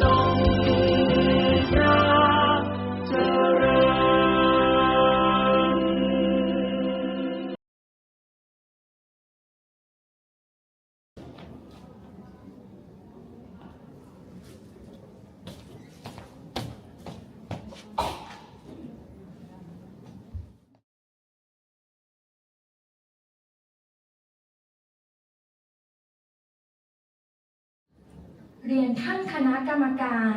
ท เรียนท่านคณะกรรมการ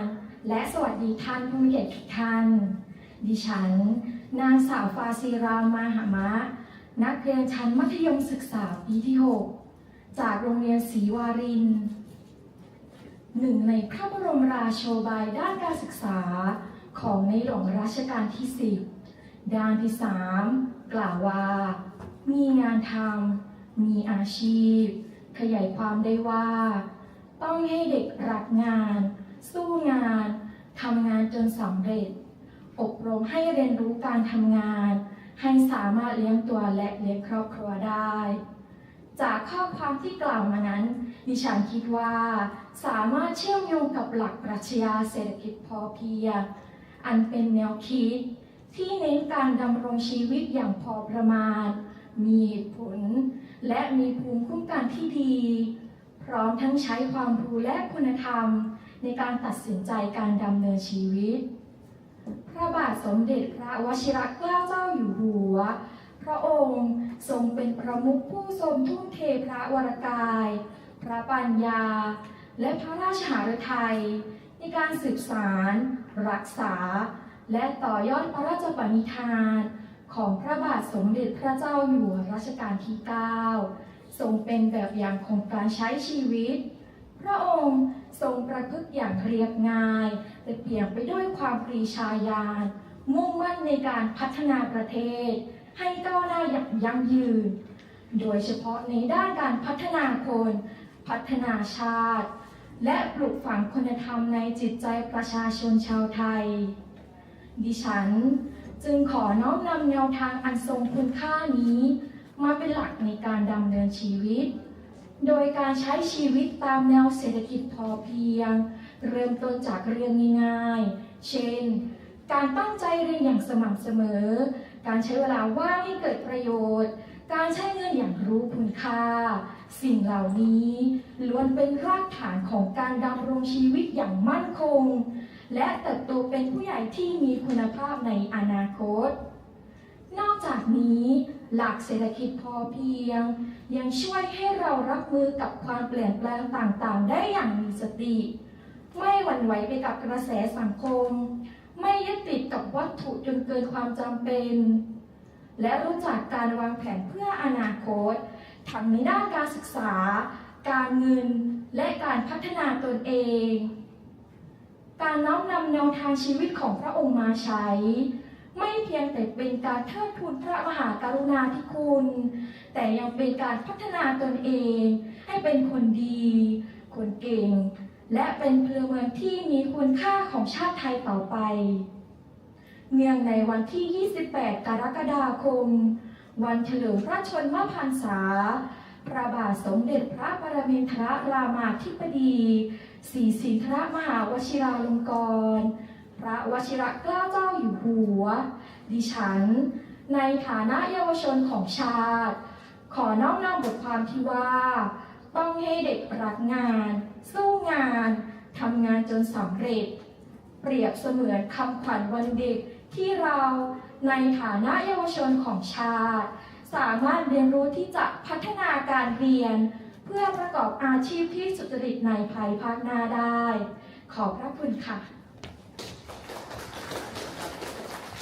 และสวัสดีท่านผู้มีเกียรติทุกท่าน ดิฉัน นางสาวฟาซีรามมาหามะ นักเรียนชั้นมัธยมศึกษาปีที่ 6 จากโรงเรียนศรีวารินหนึ่งในพระบรมราโชบายด้านการศึกษาของในหลวงรัชกาลที่ 10 ด้านที่ 3 กล่าวว่า มีงานทำมีอาชีพ ขยายความได้ว่า ต้องให้เด็กรักงาน สู้งานทำงานจนสำเร็จ อบรมให้เรียนรู้การทำงาน ให้สามารถเลี้ยงตัวและเลี้ยงครอบครัวได้ จากข้อความที่กล่าวมานั้น ดิฉันคิดว่า สามารถเชื่อมโยงกับหลักปรัชญาเศรษฐกิจพอเพียง อันเป็นแนวคิด ที่เน้นการดำรงชีวิตอย่างพอประมาณ มีเหตุผล และมีภูมิคุ้มกันที่ดี พร้อมทั้งใช้ความรู้และคุณธรรม ในการตัดสินใจการดำเนินชีวิต พระบาทสมเด็จพระวชิรเกล้าเจ้าอยู่หัว พระองค์ทรงเป็นประมุขผู้ทรงทุ่มเทพระวรกาย พระปัญญา และพระราชหฤทัยในการสืบสาร รักษา และต่อยอดพระราชปณิธาน ของพระบาทสมเด็จพระเจ้าอยู่หัวรัชกาลที่ 9 ทรงเป็นแบบอย่างของการใช้ชีวิต พระองค์ทรงประพฤติอย่างเรียบง่ายแต่เปลี่ยนไปด้วยความปรีชาญาณมุ่งมั่นในการพัฒนาประเทศ ให้ก้าวหน้าอย่างยั่งยืน โดยเฉพาะในด้านการพัฒนาคน พัฒนาชาติ และปลูกฝังคุณธรรมในจิตใจประชาชนชาวไทย ดิฉันจึงขอน้อมนำแนวทางอันทรงคุณค่านี้ มาเป็นหลักในการดำเนินชีวิต โดยการใช้ชีวิตตามแนวเศรษฐกิจพอเพียง เริ่มต้นจากเรื่องง่ายๆ เช่น การตั้งใจเรียนอย่างสม่ำเสมอ การใช้เวลาว่างให้เกิดประโยชน์ การใช้เงินอย่างรู้คุณค่า สิ่งเหล่านี้ล้วนเป็นรากฐานของการดำรงชีวิตอย่างมั่นคง และเติบโตเป็นผู้ใหญ่ที่มีคุณภาพในอนาคต นอกจากนี้ หลักเศรษฐกิจพอเพียง ยังช่วยให้เรารับมือกับความเปลี่ยนแปลงต่างๆ ได้อย่างมีสติ ไม่หวั่นไหวไปกับกระแสสังคม ไม่ยึดติดกับวัตถุจนเกินความจำเป็น และรู้จักการวางแผนเพื่ออนาคตทั้งในด้านการศึกษา การเงิน และการพัฒนาตนเอง การน้อมนำแนวทางชีวิตของพระองค์มาใช้ ไม่เพียงแต่เป็นการเทิดทูนพระมหากรุณาธิคุณ แต่ยังเป็นการพัฒนาตนเอง ให้เป็นคนดี คนเก่ง และเป็นพลเมืองที่มีคุณค่าของชาติไทยต่อไป เนื่องในวันที่ 28 กรกฎาคม วันเฉลิมพระชนมพรรษา พระบาทสมเด็จพระปรมินทรรามาธิบดีศรีสินธรมหาวชิราลงกรณ พระวชิระเกล้าเจ้าอยู่หัว ดิฉัน ในฐานะเยาวชนของชาติ ขอน้อมนำบทความที่ว่า ต้องให้เด็กรักงาน สู้งานทำงานจนสำเร็จ เปรียบเสมือนคำขวัญวันเด็กที่เราในฐานะเยาวชนของชาติ สามารถเรียนรู้ที่จะพัฒนาการเรียน เพื่อประกอบอาชีพที่สุจริตในภายภาคหน้าได้ ขอบพระคุณค่ะ